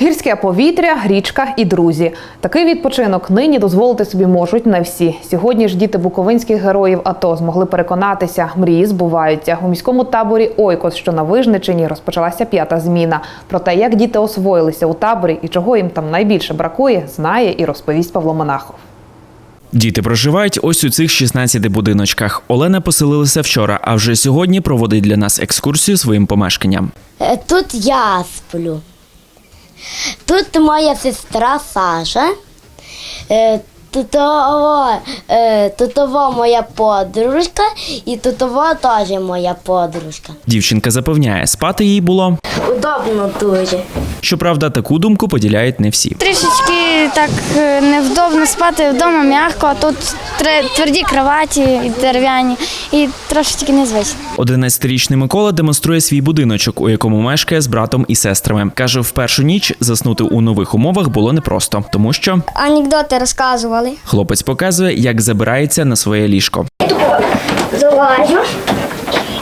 Гірське повітря, річка і друзі. Такий відпочинок нині дозволити собі можуть не всі. Сьогодні ж діти буковинських героїв АТО змогли переконатися, мрії збуваються. У міському таборі Ойкос, що на Вижничині, розпочалася п'ята зміна. Про те, як діти освоїлися у таборі і чого їм там найбільше бракує, знає і розповість Павло Монахов. Діти проживають ось у цих 16 будиночках. Олена поселилася вчора, а вже сьогодні проводить для нас екскурсію своїм помешканням. Е, Тут я сплю. Тут моя сестра Саша. Е, Тут, ово, е, тут ово моя подружка і тут ово теж моя подружка. Дівчинка запевняє, спати їй було. Удобно дуже. Щоправда, таку думку поділяють не всі. Трішечки так е, невдобно спати вдома м'яко, а тут тверді кроваті і дерев'яні, і трошечки незвично. 11-річний Микола демонструє свій будиночок, у якому мешкає з братом і сестрами. каже, в першу ніч заснути у нових умовах було непросто, тому що Анекдоти розказували. хлопець показує, як забирається на своє ліжко. Залажу.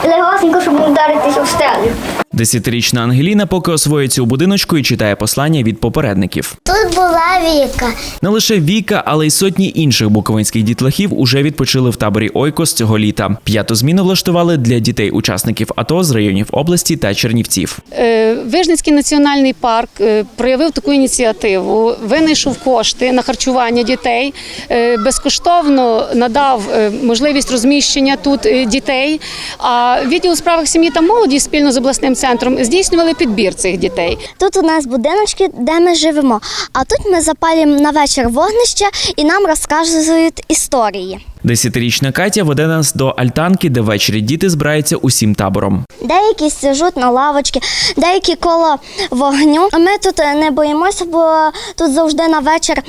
Легосенько, щоб не вдаритися в стелю. Десятирічна Ангеліна поки освоїться у будиночку і читає послання від попередників. Тут була Віка. Не лише Віка, але й сотні інших буковинських дітлахів уже відпочили в таборі Ойкос цього літа. П'яту зміну влаштували для дітей-учасників АТО з районів області та Чернівців. Е, Вижницький національний парк е, проявив таку ініціативу, винайшов кошти на харчування дітей, е, безкоштовно надав можливість розміщення тут дітей. А відділ у справах сім'ї та молоді спільно з обласним центром здійснювали підбір цих дітей. Тут у нас будиночки, де ми живемо. А тут ми запалюємо на вечір вогнище і нам розказують історії. Десятирічна Катя веде нас до альтанки, де ввечері діти збираються усім табором. Деякі сижуть на лавочці, деякі коло вогню. Ми тут не боїмося, бо тут завжди на вечір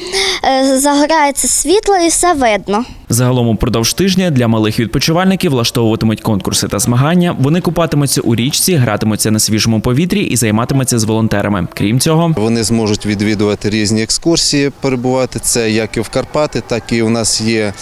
е, загорається світло і все видно. Загалом упродовж тижня для малих відпочивальників влаштовуватимуть конкурси та змагання. Вони купатимуться у річці, гратимуться на свіжому повітрі і займатимуться з волонтерами. Крім цього, Вони зможуть відвідувати різні екскурсії, перебувати. Це як і в Карпати, так і у нас є е,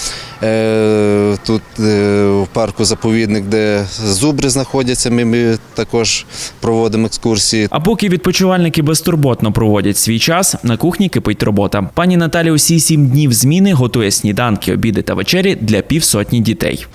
тут е, в парку заповідник, де зубри знаходяться. Ми, ми також проводимо екскурсії. А поки відпочивальники безтурботно проводять свій час, на кухні кипить робота. Пані Наталі усі сім днів зміни готує сніданки, обіди та вечері для півсотні дітей.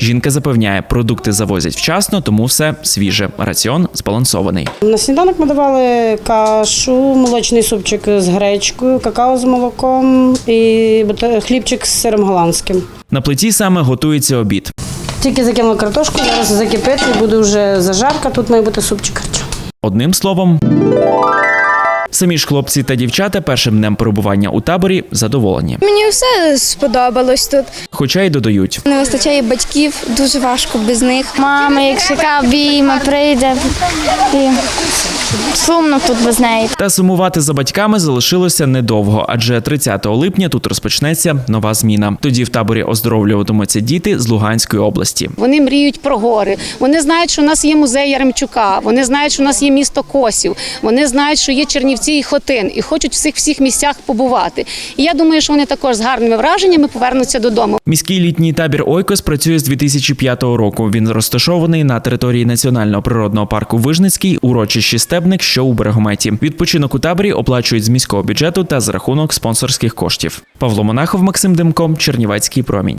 Жінка запевняє, продукти завозять вчасно, тому все свіже. Раціон збалансований. На сніданок ми давали кашу, молочний супчик з гречкою, какао з молоком і хлібчик з сиром голландським. На плиті саме готується обід. Тільки закинула картошку, зараз закипить і буде вже зажарка. Тут має бути супчик. Одним словом. Самі ж хлопці та дівчата першим днем перебування у таборі задоволені. Мені все сподобалось тут. Хоча й додають. Не вистачає батьків, дуже важко без них. Мама, як чека обійма, прийде і сумно тут без неї. Та сумувати за батьками залишилося недовго, адже 30 липня тут розпочнеться нова зміна. Тоді в таборі оздоровлюватимуться діти з Луганської області. Вони мріють про гори. Вони знають, що у нас є музей Яремчука. Вони знають, що у нас є місто Косів. Вони знають, що є Чернівці і Хотин, і хочуть в цих всіх місцях побувати. І я думаю, що вони також з гарними враженнями повернуться додому. Міський літній табір Ойкос працює з 2005 року. Він розташований на території національного природного парку Вижницький, урочищі Стебник, що у Берегометі. Відпочинок у таборі оплачують з міського бюджету та за рахунок спонсорських коштів. Павло Монахов, Максим Демко, Чернівецький промінь.